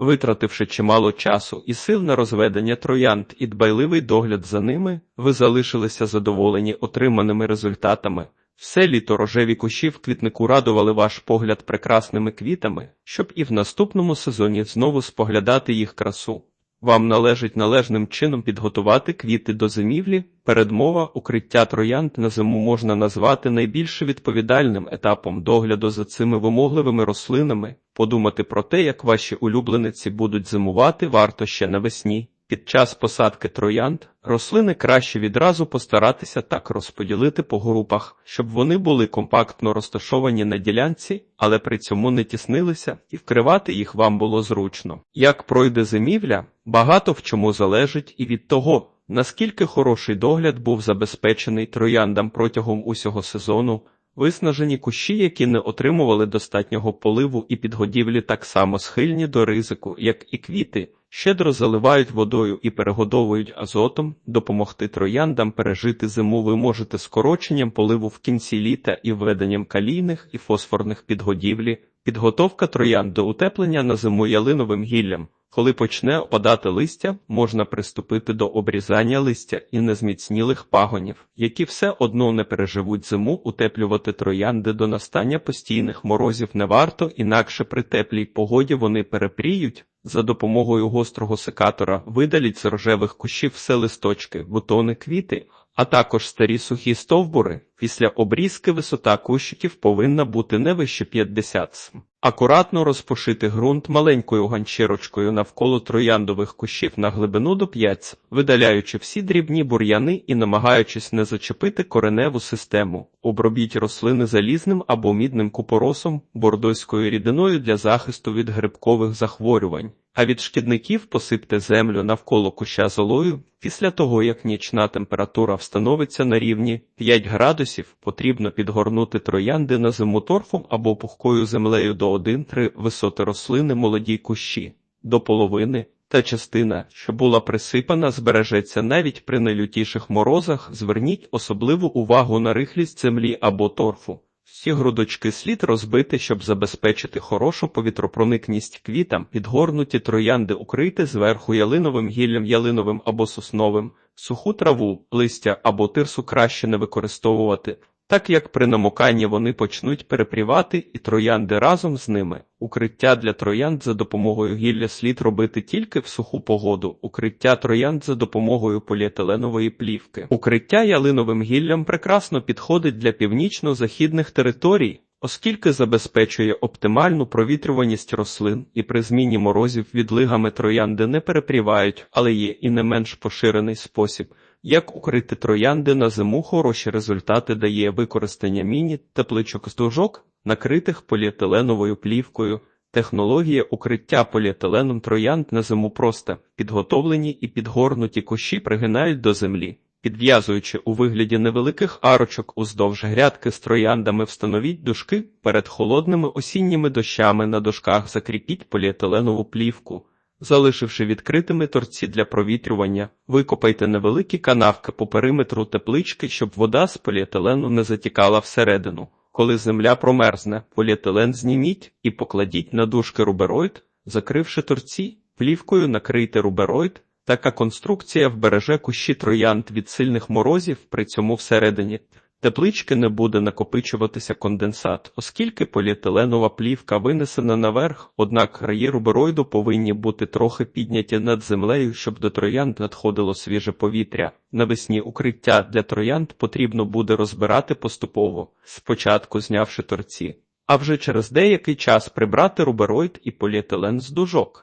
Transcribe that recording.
Витративши чимало часу і сил на розведення троянд і дбайливий догляд за ними, ви залишилися задоволені отриманими результатами. Все літо рожеві кущі в квітнику радували ваш погляд прекрасними квітами, щоб і в наступному сезоні знову споглядати їх красу. Вам належить належним чином підготувати квіти до зимівлі. Передмова укриття троянд на зиму можна назвати найбільш відповідальним етапом догляду за цими вимогливими рослинами. Подумати про те, як ваші улюблениці будуть зимувати, варто ще навесні. Під час посадки троянд рослини краще відразу постаратися так розподілити по групах, щоб вони були компактно розташовані на ділянці, але при цьому не тіснилися, і вкривати їх вам було зручно. Як пройде зимівля, багато в чому залежить і від того, наскільки хороший догляд був забезпечений трояндам протягом усього сезону. Виснажені кущі, які не отримували достатнього поливу і підгодівлі, так само схильні до ризику, як і квіти, щедро заливають водою і перегодовують азотом. Допомогти трояндам пережити зиму ви можете скороченням поливу в кінці літа і введенням калійних і фосфорних підгодівлі, підготовка троянд до утеплення на зиму ялиновим гіллям. Коли почне опадати листя, можна приступити до обрізання листя і незміцнілих пагонів, які все одно не переживуть зиму, утеплювати троянди до настання постійних морозів не варто, інакше при теплій погоді вони перепріють. За допомогою гострого секатора видаліть з рожевих кущів все листочки, бутони, квіти, а також старі сухі стовбури. Після обрізки висота кущиків повинна бути не вище 50 см. Акуратно розпушити ґрунт маленькою ганчірочкою навколо трояндових кущів на глибину до 5 см, видаляючи всі дрібні бур'яни і намагаючись не зачепити кореневу систему. Обробіть рослини залізним або мідним купоросом, бордойською рідиною для захисту від грибкових захворювань. А від шкідників посипте землю навколо куща золою. Після того, як нічна температура встановиться на рівні 5 градусів, потрібно підгорнути троянди на зиму торфом або пухкою землею до 1-3 висоти рослини молоді кущі, до половини. Та частина, що була присипана, збережеться навіть при найлютіших морозах. Зверніть особливу увагу на рихлість землі або торфу. Всі грудочки слід розбити, щоб забезпечити хорошу повітропроникність квітам, підгорнуті троянди укрити зверху ялиновим гіллям ялиновим або сосновим, суху траву, листя або тирсу краще не використовувати, так як при намоканні вони почнуть перепрівати і троянди разом з ними. Укриття для троянд за допомогою гілля слід робити тільки в суху погоду. Укриття троянд за допомогою поліетиленової плівки. Укриття ялиновим гіллям прекрасно підходить для північно-західних територій, оскільки забезпечує оптимальну провітрюваність рослин і при зміні морозів відлигами троянди не перепрівають, але є і не менш поширений спосіб. Як укрити троянди на зиму хороші результати дає використання міні-тепличок з дужок, накритих поліетиленовою плівкою. Технологія укриття поліетиленом троянд на зиму проста. Підготовлені і підгорнуті кущі пригинають до землі. Підв'язуючи у вигляді невеликих арочок уздовж грядки з трояндами встановіть дужки перед холодними осінніми дощами на дошках закріпіть поліетиленову плівку. Залишивши відкритими торці для провітрювання, викопайте невеликі канавки по периметру теплички, щоб вода з поліетилену не затікала всередину. Коли земля промерзне, поліетилен зніміть і покладіть на дужки рубероїд, закривши торці, плівкою накрийте рубероїд. Така конструкція вбереже кущі троянд від сильних морозів, при цьому всередині теплички не буде накопичуватися конденсат, оскільки поліетиленова плівка винесена наверх, однак краї рубероїду повинні бути трохи підняті над землею, щоб до троянд надходило свіже повітря. Навесні укриття для троянд потрібно буде розбирати поступово, спочатку знявши торці, а вже через деякий час прибрати рубероїд і поліетилен з дужок.